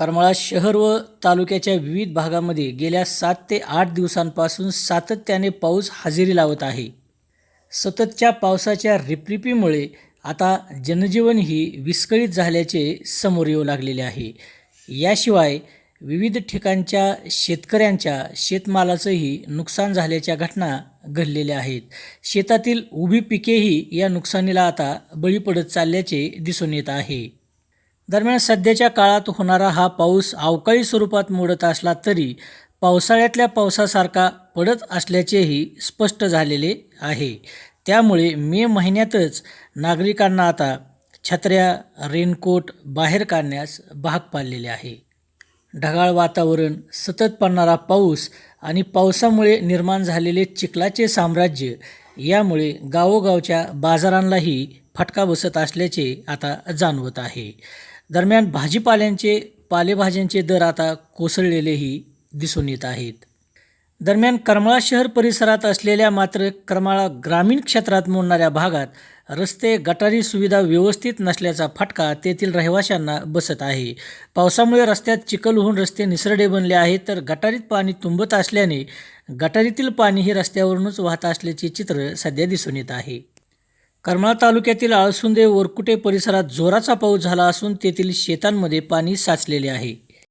करमाळा शहर व तालुक्याच्या विविध भागामध्ये गेल्या सात ते आठ दिवसांपासून सातत्याने पाऊस हजेरी लावत आहे. सततच्या पावसाच्या रिपरिपीमुळे आता जनजीवनही विस्कळीत झाल्याचे समोर येऊ लागलेले आहे. याशिवाय विविध ठिकाणच्या शेतकऱ्यांच्या शेतमालाचंही नुकसान झाल्याच्या घटना घडलेल्या आहेत. शेतातील उभी पिकेही या नुकसानीला आता बळी पडत चालल्याचे दिसून येत आहे. दरम्यान सध्याच्या काळात होणारा हा पाऊस अवकाळी स्वरूपात मोडत असला तरी पावसाळ्यातल्या पावसासारखा पडत असल्याचेही स्पष्ट झालेले आहे. त्यामुळे मे महिन्यातच नागरिकांना आता छत्र्या रेनकोट बाहेर काढण्यास भाग पाडलेले आहे. ढगाळ वातावरण सतत पडणारा पाऊस आणि पावसामुळे निर्माण झालेले चिखलाचे साम्राज्य यामुळे गावोगावच्या बाजारांनाही फटका बसत असल्याचे आता जाणवत आहे. दरम्यान भाजीपाल्यांचे पालेभाज्यांचे दर आता कोसळलेलेही दिसून येत आहेत. दरम्यान करमाळा शहर परिसरात असलेल्या मात्र करमाळा ग्रामीण क्षेत्रात मोडणाऱ्या भागात रस्ते गटारी सुविधा व्यवस्थित नसल्याचा फटका तेथील रहिवाशांना बसत आहे. पावसामुळे रस्त्यात चिखल होऊन रस्ते निसरडे बनले आहेत तर गटारीत पाणी तुंबत असल्याने गटारीतील पाणी हे रस्त्यावरूनच वाहत असल्याचे चित्र सध्या दिसून येत आहे. करमाळा तालुक्यातील आळसुंदे वरकुटे परिसरात जोराचा पाऊस झाला असून तेथील शेतांमध्ये पाणी साचलेले आहे.